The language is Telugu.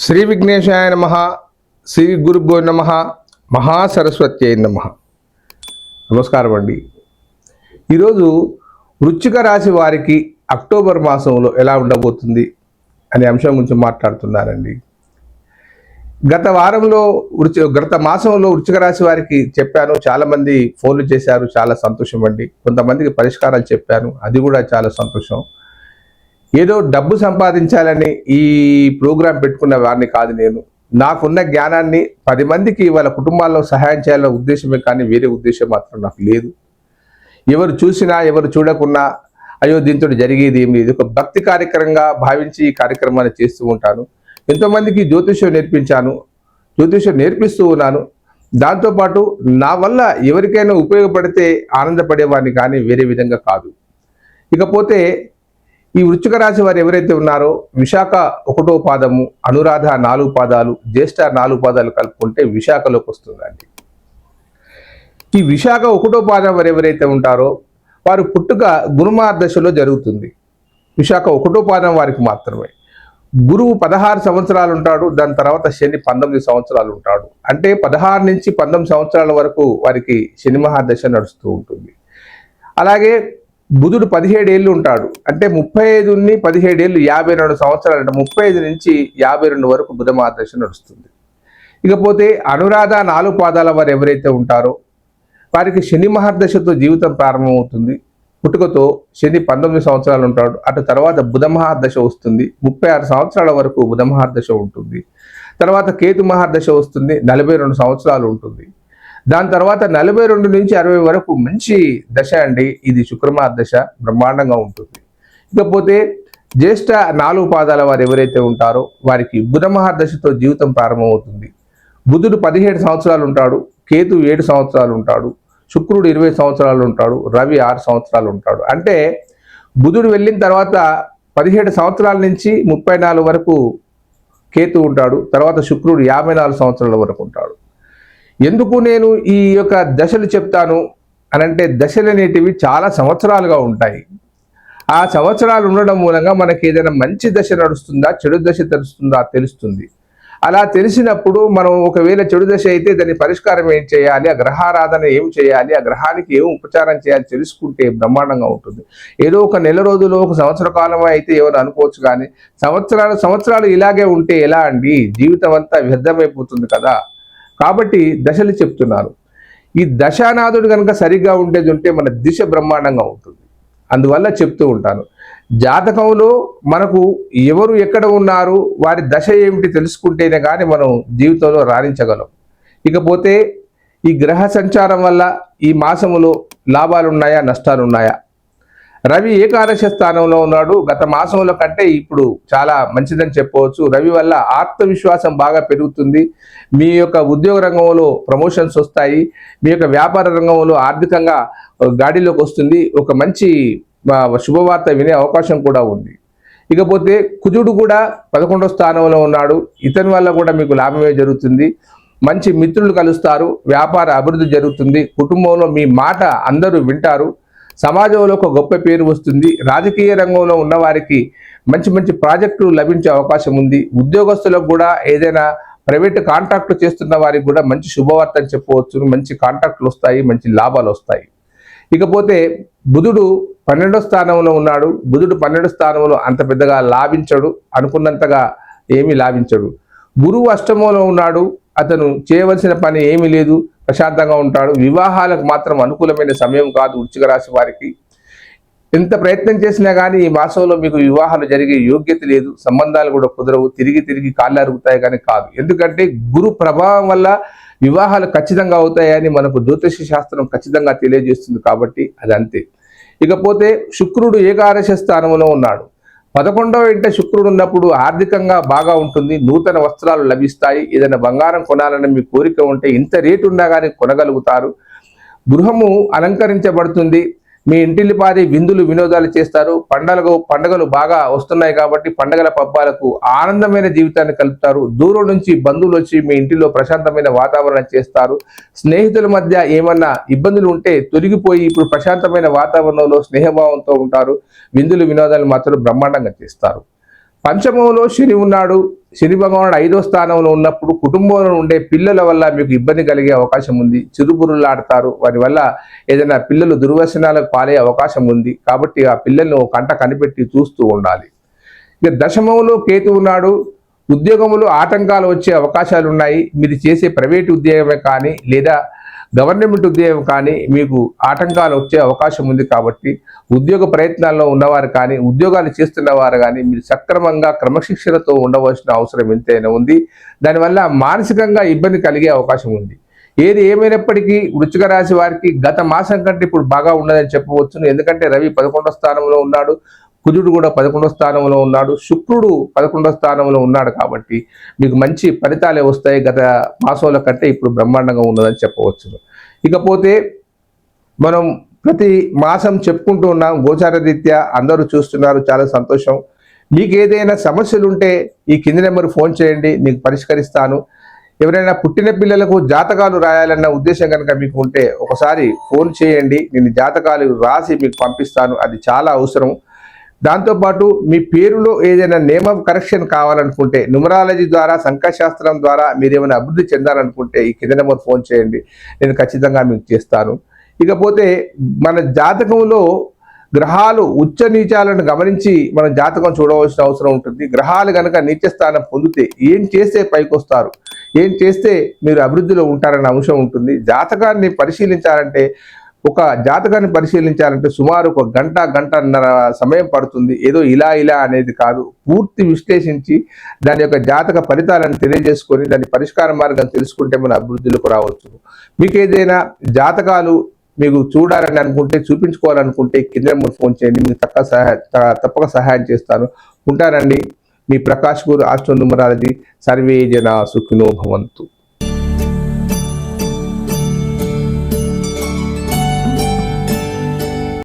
శ్రీ విఘ్నేశాయ నమ శ్రీ గురుభ్యో నమ మహాసరస్వతి నమ. నమస్కారం అండి. ఈరోజు వృచ్చిక రాశి వారికి అక్టోబర్ మాసంలో ఎలా ఉండబోతుంది అనే అంశం గురించి మాట్లాడుతున్నానండి. గత వారంలో వృచి గత మాసంలో వృచ్చిక రాశి వారికి చెప్పాను చాలామంది ఫోన్లు చేశారు చాలా సంతోషం అండి. కొంతమందికి పరిష్కారాలు చెప్పాను అది కూడా చాలా సంతోషం. ఏదో డబ్బు సంపాదించాలని ఈ ప్రోగ్రాం పెట్టుకున్న వారిని కాదు నేను. నాకున్న జ్ఞానాన్ని పది మందికి వాళ్ళ కుటుంబాల్లో సహాయం చేయాలన్న ఉద్దేశమే కానీ వేరే ఉద్దేశం మాత్రం నాకు లేదు. ఎవరు చూసినా ఎవరు చూడకున్నా అయ్యో దీంతో జరిగేది ఏమి లేదు. ఒక భక్తి కార్యక్రమంగా భావించి ఈ కార్యక్రమాన్ని చేస్తూ ఉంటాను. ఎంతోమందికి జ్యోతిష్యం నేర్పించాను జ్యోతిష్యం నేర్పిస్తూ ఉన్నాను. దాంతోపాటు నా వల్ల ఎవరికైనా ఉపయోగపడితే ఆనందపడేవాడిని కానీ వేరే విధంగా కాదు. ఇకపోతే ఈ వృశ్చిక రాశి వారు ఎవరైతే ఉన్నారో విశాఖ ఒకటో పాదము అనురాధ నాలుగు పాదాలు జ్యేష్ఠ నాలుగు పాదాలు కలుపుకుంటే విశాఖలోకి వస్తుందండి. ఈ విశాఖ ఒకటో పాదం వారు ఎవరైతే ఉంటారో వారు పుట్టుక గురుమార్దశలో జరుగుతుంది. విశాఖ ఒకటో పాదం వారికి మాత్రమే. గురువు పదహారు సంవత్సరాలు ఉంటాడు దాని తర్వాత శని పంతొమ్మిది సంవత్సరాలు ఉంటాడు. అంటే పదహారు నుంచి పంతొమ్మిది సంవత్సరాల వరకు వారికి శని మహాదశ నడుస్తూ ఉంటుంది. అలాగే బుధుడు పదిహేడు ఏళ్ళు ఉంటాడు. అంటే ముప్పై ఐదుని పదిహేడేళ్ళు యాభై రెండు సంవత్సరాలు అంటే ముప్పై ఐదు నుంచి యాభై రెండు వరకు బుధ మార్గదర్శనం నడుస్తుంది. ఇకపోతే అనురాధ నాలుగు పాదాల వారు ఎవరైతే ఉంటారో వారికి శని మహర్దశతో జీవితం ప్రారంభమవుతుంది. పుట్టుకతో శని పంతొమ్మిది సంవత్సరాలు ఉంటాడు. అటు తర్వాత బుధ మహాదశ వస్తుంది. ముప్పై ఆరు సంవత్సరాల వరకు బుధ మహాదశ ఉంటుంది. తర్వాత కేతు మహాదశ వస్తుంది. నలభై రెండు సంవత్సరాలు ఉంటుంది. దాని తర్వాత నలభై రెండు నుంచి అరవై వరకు మంచి దశ అండి. ఇది శుక్రమార్ దశ. బ్రహ్మాండంగా ఉంటుంది. ఇకపోతే జ్యేష్ఠ నాలుగు పాదాల వారు ఎవరైతే ఉంటారో వారికి బుధమహాదశతో జీవితం ప్రారంభమవుతుంది. బుధుడు పదిహేడు సంవత్సరాలు ఉంటాడు. కేతు ఏడు సంవత్సరాలు ఉంటాడు. శుక్రుడు ఇరవై సంవత్సరాలు ఉంటాడు. రవి ఆరు సంవత్సరాలు ఉంటాడు. అంటే బుధుడు వెళ్ళిన తర్వాత పదిహేడు సంవత్సరాల నుంచి ముప్పై నాలుగు వరకు కేతు ఉంటాడు. తర్వాత శుక్రుడు యాభై నాలుగు సంవత్సరాల వరకు ఉంటాడు. ఎందుకు నేను ఈ యొక్క దశలు చెప్తాను అనంటే దశలు అనేటివి చాలా సంవత్సరాలుగా ఉంటాయి. ఆ సంవత్సరాలు ఉండడం మూలంగా మనకి ఏదైనా మంచి దశ నడుస్తుందా చెడు దశ తెలుస్తుందా తెలుస్తుంది. అలా తెలిసినప్పుడు మనం ఒకవేళ చెడు దశ అయితే దాని పరిష్కారం ఏం చేయాలి? ఆ గ్రహారాధన ఏం చేయాలి? ఆ గ్రహానికి ఏం ఉపచారం చేయాలి తెలుసుకుంటే బ్రహ్మాండంగా ఉంటుంది. ఏదో ఒక నెల రోజులు ఒక సంవత్సర కాలం అయితే ఎవరు అనుకోవచ్చు కానీ సంవత్సరాలు సంవత్సరాలు ఇలాగే ఉంటే ఎలా అండి? జీవితం అంతా వ్యర్థమైపోతుంది కదా. కాబట్టి దశలు చెప్తున్నారు. ఈ దశానాథుడు కనుక సరిగ్గా ఉండేది ఉంటే మన దిశ బ్రహ్మాండంగా ఉంటుంది. అందువల్ల చెప్తూ ఉంటాను. జాతకంలో మనకు ఎవరు ఎక్కడ ఉన్నారు వారి దశ ఏమిటి తెలుసుకుంటేనే కానీ మనం జీవితంలో రాణించగలం. ఇకపోతే ఈ గ్రహ సంచారం వల్ల ఈ మాసములో లాభాలు ఉన్నాయా నష్టాలు ఉన్నాయా రవి ఏకాదశ స్థానంలో ఉన్నాడు. గత మాసంలో కంటే ఇప్పుడు చాలా మంచిదని చెప్పవచ్చు. రవి వల్ల ఆత్మవిశ్వాసం బాగా పెరుగుతుంది. మీ యొక్క ఉద్యోగ రంగంలో ప్రమోషన్స్ వస్తాయి. మీ యొక్క వ్యాపార రంగంలో ఆర్థికంగా గాడిలోకి వస్తుంది. ఒక మంచి శుభవార్త వినే అవకాశం కూడా ఉంది. ఇకపోతే కుజుడు కూడా పదకొండో స్థానంలో ఉన్నాడు. ఇతని వల్ల కూడా మీకు లాభమే జరుగుతుంది. మంచి మిత్రులు కలుస్తారు. వ్యాపార అభివృద్ధి జరుగుతుంది. కుటుంబంలో మీ మాట అందరూ వింటారు. సమాజంలో ఒక గొప్ప పేరు వస్తుంది. రాజకీయ రంగంలో ఉన్నవారికి మంచి మంచి ప్రాజెక్టులు లభించే అవకాశం ఉంది. ఉద్యోగస్తులకు కూడా ఏదైనా ప్రైవేట్ కాంట్రాక్టులు చేస్తున్న వారికి కూడా మంచి శుభవార్త అని చెప్పవచ్చు మంచి కాంట్రాక్టులు వస్తాయి మంచి లాభాలు వస్తాయి. ఇకపోతే బుధుడు పన్నెండో స్థానంలో ఉన్నాడు. బుధుడు పన్నెండో స్థానంలో అంత పెద్దగా లాభించడు అనుకున్నంతగా ఏమీ లాభించడు. గురువు అష్టమంలో ఉన్నాడు. అతను చేయవలసిన పని ఏమీ లేదు ప్రశాంతంగా ఉంటాడు. వివాహాలకు మాత్రం అనుకూలమైన సమయం కాదు వృచ్చిక రాశి వారికి. ఎంత ప్రయత్నం చేసినా కానీ ఈ మాసంలో మీకు వివాహాలు జరిగే యోగ్యత లేదు సంబంధాలు కూడా కుదరవు తిరిగి తిరిగి కాళ్ళు అరుగుతాయి కానీ కాదు. ఎందుకంటే గురు ప్రభావం వల్ల వివాహాలు ఖచ్చితంగా అవుతాయని మనకు జ్యోతిష శాస్త్రం ఖచ్చితంగా తెలియజేస్తుంది కాబట్టి అది అంతే ఇకపోతే శుక్రుడు ఏకాదశ స్థానంలో ఉన్నాడు. పదకొండవ ఇంట శుక్రుడు ఉన్నప్పుడు ఆర్థికంగా బాగా ఉంటుంది నూతన వస్త్రాలు లభిస్తాయి ఏదైనా బంగారం కొనాలని మీ కోరిక ఉంటే ఇంత రేటు ఉన్నా కానీ కొనగలుగుతారు. గృహము అలంకరించబడుతుంది మీ ఇంటిల్లిపాది విందులు వినోదాలు చేస్తారు. పండగలు పండగలు బాగా వస్తున్నాయి కాబట్టి పండగల పబ్బాలకు ఆనందమైన జీవితాన్ని కలుపుతారు. దూరం నుంచి బంధువులు వచ్చి మీ ఇంటిలో ప్రశాంతమైన వాతావరణం చేస్తారు. స్నేహితుల మధ్య ఏమన్నా ఇబ్బందులు ఉంటే తొలగిపోయి ఇప్పుడు ప్రశాంతమైన వాతావరణంలో స్నేహభావంతో ఉంటారు. విందులు వినోదాలు మాత్రం బ్రహ్మాండంగా చేస్తారు. పంచమంలో శని ఉన్నాడు. శని భగవానుడు ఐదో స్థానంలో ఉన్నప్పుడు కుటుంబంలో ఉండే పిల్లల వల్ల మీకు ఇబ్బంది కలిగే అవకాశం ఉంది. చిరుపురులాడతారు. వారి వల్ల ఏదైనా పిల్లలు దుర్వ్యసనాలకు పాలే అవకాశం ఉంది. కాబట్టి ఆ పిల్లల్ని ఓ కంట కనిపెట్టి చూస్తూ ఉండాలి. ఇక దశమంలో కేతు ఉన్నాడు. ఉద్యోగంలో ఆటంకాలు వచ్చే అవకాశాలు ఉన్నాయి మీరు చేసే ప్రైవేట్ ఉద్యోగమే కానీ లేదా గవర్నమెంట్ ఉద్యోగం కానీ మీకు ఆటంకాలు వచ్చే అవకాశం ఉంది కాబట్టి ఉద్యోగ ప్రయత్నాల్లో ఉన్నవారు కానీ ఉద్యోగాలు చేస్తున్నవారు కానీ మీరు సక్రమంగా క్రమశిక్షణతో ఉండవలసిన అవసరం ఎంతైనా ఉంది. దానివల్ల మానసికంగా ఇబ్బంది కలిగే అవకాశం ఉంది. ఏది ఏమైనప్పటికీ వృచ్చిక రాశి వారికి గత మాసం కంటే ఇప్పుడు బాగా ఉన్నదని చెప్పవచ్చును. ఎందుకంటే రవి పదకొండో స్థానంలో ఉన్నాడు. కుజుడు కూడా పదకొండో స్థానంలో ఉన్నాడు. శుక్రుడు పదకొండో స్థానంలో ఉన్నాడు కాబట్టి మీకు మంచి ఫలితాలే వస్తాయి. గత మాసంలో కంటే ఇప్పుడు బ్రహ్మాండంగా ఉన్నదని చెప్పవచ్చు. ఇకపోతే మనం ప్రతి మాసం చెప్పుకుంటూ ఉన్నాం. గోచార రీత్యా అందరూ చూస్తున్నారు. చాలా సంతోషం. మీకు ఏదైనా సమస్యలు ఉంటే ఈ కింది నెంబర్ ఫోన్ చేయండి. మీకు పరిష్కరిస్తాను. ఎవరైనా పుట్టిన పిల్లలకు జాతకాలు రాయాలన్న ఉద్దేశం కనుక మీకు ఉంటే ఒకసారి ఫోన్ చేయండి. నేను జాతకాలు రాసి మీకు పంపిస్తాను. అది చాలా అవసరం. దాంతోపాటు మీ పేరులో ఏదైనా నియమం కరెక్షన్ కావాలనుకుంటే న్యూమరాలజీ ద్వారా సంఖ్యాశాస్త్రం ద్వారా మీరు ఏమైనా అభివృద్ధి చెందాలనుకుంటే ఈ కింద నెంబర్ ఫోన్ చేయండి. నేను ఖచ్చితంగా మీకు చేస్తాను. ఇకపోతే మన జాతకంలో గ్రహాలు ఉచ్చ నీచాలను గమనించి మనం జాతకం చూడవలసిన అవసరం ఉంటుంది. గ్రహాలు కనుక నీచ స్థానం పొందితే ఏం చేస్తే పైకొస్తారు? ఏం చేస్తే మీరు అభివృద్ధిలో ఉంటారన్న అంశం ఉంటుంది. జాతకాన్ని పరిశీలించాలంటే ఒక జాతకాన్ని పరిశీలించాలంటే సుమారు ఒక గంట గంటన్నర సమయం పడుతుంది. ఏదో ఇలా ఇలా అనేది కాదు. పూర్తి విశ్లేషించి దాని యొక్క జాతక ఫలితాలను తెలియజేసుకొని దాని పరిష్కార మార్గం తెలుసుకుంటే మన అభివృద్ధిలోకి రావచ్చు. మీకు ఏదైనా జాతకాలు మీకు చూడాలని అనుకుంటే చూపించుకోవాలనుకుంటే కింద ఫోన్ చేయండి. మీకు తక్కువ సహాయ తప్పక సహాయం చేస్తాను. ఉంటానండి. మీ ప్రకాష్ గురు ఆస్ట్రో న్యూమరాలజీ. సర్వే జన సుఖినో భవంతు.